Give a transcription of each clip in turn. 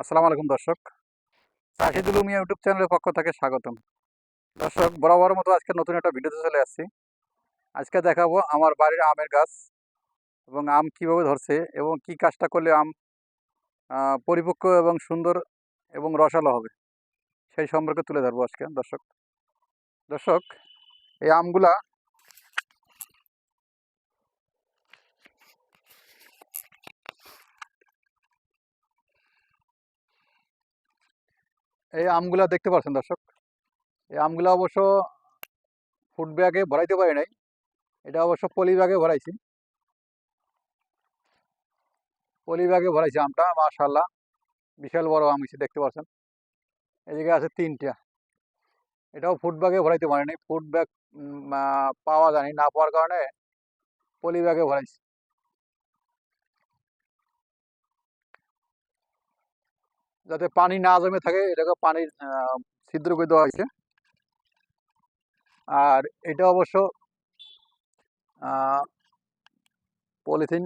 আসসালামু আলাইকুম দর্শক। শাহিদুল উমিয়া ইউটিউব চ্যানেলের পক্ষ থেকে স্বাগতম। দর্শক, বরাবর মতো আজকে নতুন একটা ভিডিওতে চলে আসছি। আজকে দেখাবো আমার বাড়ির আমের গাছ এবং আম কীভাবে ধরছে এবং কি কাজটা করলে আম পরিপক্ক এবং সুন্দর এবং রসালো হবে, সেই সম্পর্কে তুলে ধরবো আজকে দর্শক। দর্শক, এই আমগুলা এই আমগুলা দেখতে পাচ্ছেন দর্শক? এই আমগুলা অবশ্য ফুড ব্যাগে ভরাইতে পারি নাই। এটা অবশ্য পলি ব্যাগে ভরাইছি। পলি ব্যাগে ভরাইছি আমটা মাশাল্লাহ বিশাল বড় আম হয়েছে, দেখতে পাচ্ছেন এদিকে আছে তিনটা। এটাও ফুড ব্যাগে ভরাইতে পারিনি ফুড ব্যাগ পাওয়া যায়নি না পাওয়ার কারণে পলি ব্যাগে ভরাইছি। যাতে পানি না জমে থাকে, এটাকে পানির ছিদ্র করে দেওয়া হয়েছে। আর এটা অবশ্য পলিথিন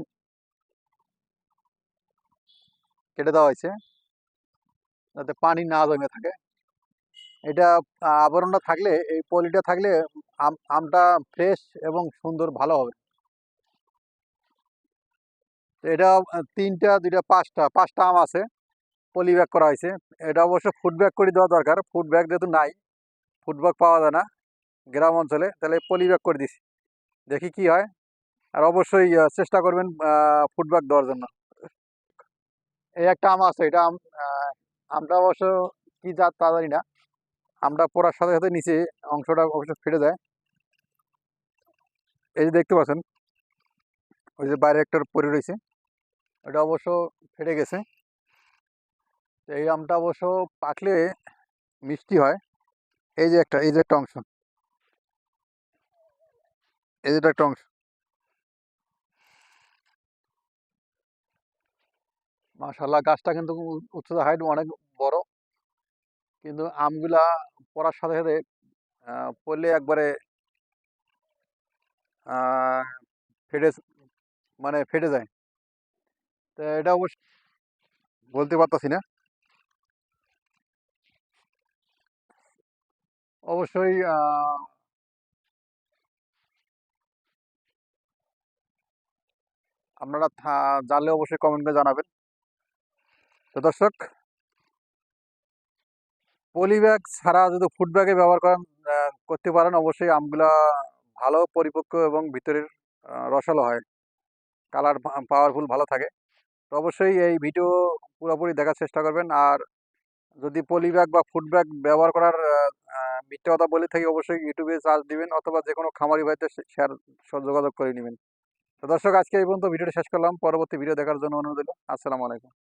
কেটে দেওয়া হয়েছে, যাতে পানি না জমে থাকে। এটা আবরণটা থাকলে, এই পলিটা থাকলে আম, আমটা ফ্রেশ এবং সুন্দর ভালো হবে। এটা, তিনটা, দুইটা, পাঁচটা পাঁচটা আম আছে। পলি ব্যাগ করা হয়েছে। এটা অবশ্য ফুড ব্যাগ করে দেওয়া দরকার। ফুড ব্যাগ যেহেতু নাই ফুড ব্যাগ পাওয়া যায় না গ্রাম অঞ্চলে, তাহলে পলি ব্যাগ করে দিছি। দেখি কি হয়। আর অবশ্যই চেষ্টা করবেন ফুড ব্যাগ দেওয়ার জন্য। এই একটা আম আছে, এটা আম আমটা অবশ্য কি জাত তা জানি না। আমরা পড়ার সাথে সাথে নিচে অংশটা অবশ্য ফেটে যায়। এই যে দেখতে পাচ্ছেন, ওই যে বাইরে একটা পড়ে রয়েছে। এটা অবশ্য ফেটে গেছে। তো এই আমটা অবশ্য পাকলে মিষ্টি হয়। এই যে একটা, এই যে একটা অংশ। এই যে একটা অংশ। মাশাল্লাহ গাছটা কিন্তু উচ্চতা হাইট অনেক বড়। কিন্তু আমগুলা পড়ার সাথে সাথে পড়লে একবারে ফেটে মানে ফেটে যায়। তো এটা অবশ্য বলতে পারতাছি না। অবশ্যই আপনারা জানলে অবশ্যই কমেন্ট করে জানাবেন। তো দর্শক পলি ব্যাগ ছাড়া যদি ফুড ব্যাগে ব্যবহার করেন করতে পারেন, অবশ্যই আমগুলা ভালো, পরিপক্ক এবং ভিতরের রসালো হয়। কালার পাওয়ারফুল ভালো থাকে। তো অবশ্যই এই ভিডিও পুরোপুরি দেখার চেষ্টা করবেন। আর যদি পলি ব্যাগ বা ফুড ব্যাগ ব্যবহার করার মিথ্যা কথা বলে থাকি অবশ্যই ইউটিউবে চার্জ দিবেন অথবা যে কোনো খামারি ভাইতে শেয়ার যোগাযোগ করে নেবেন। তো দর্শক, আজকে এই পর্যন্ত ভিডিওটা শেষ করলাম। পরবর্তী ভিডিও দেখার জন্য অনুরোধ আসসালামু আলাইকুম।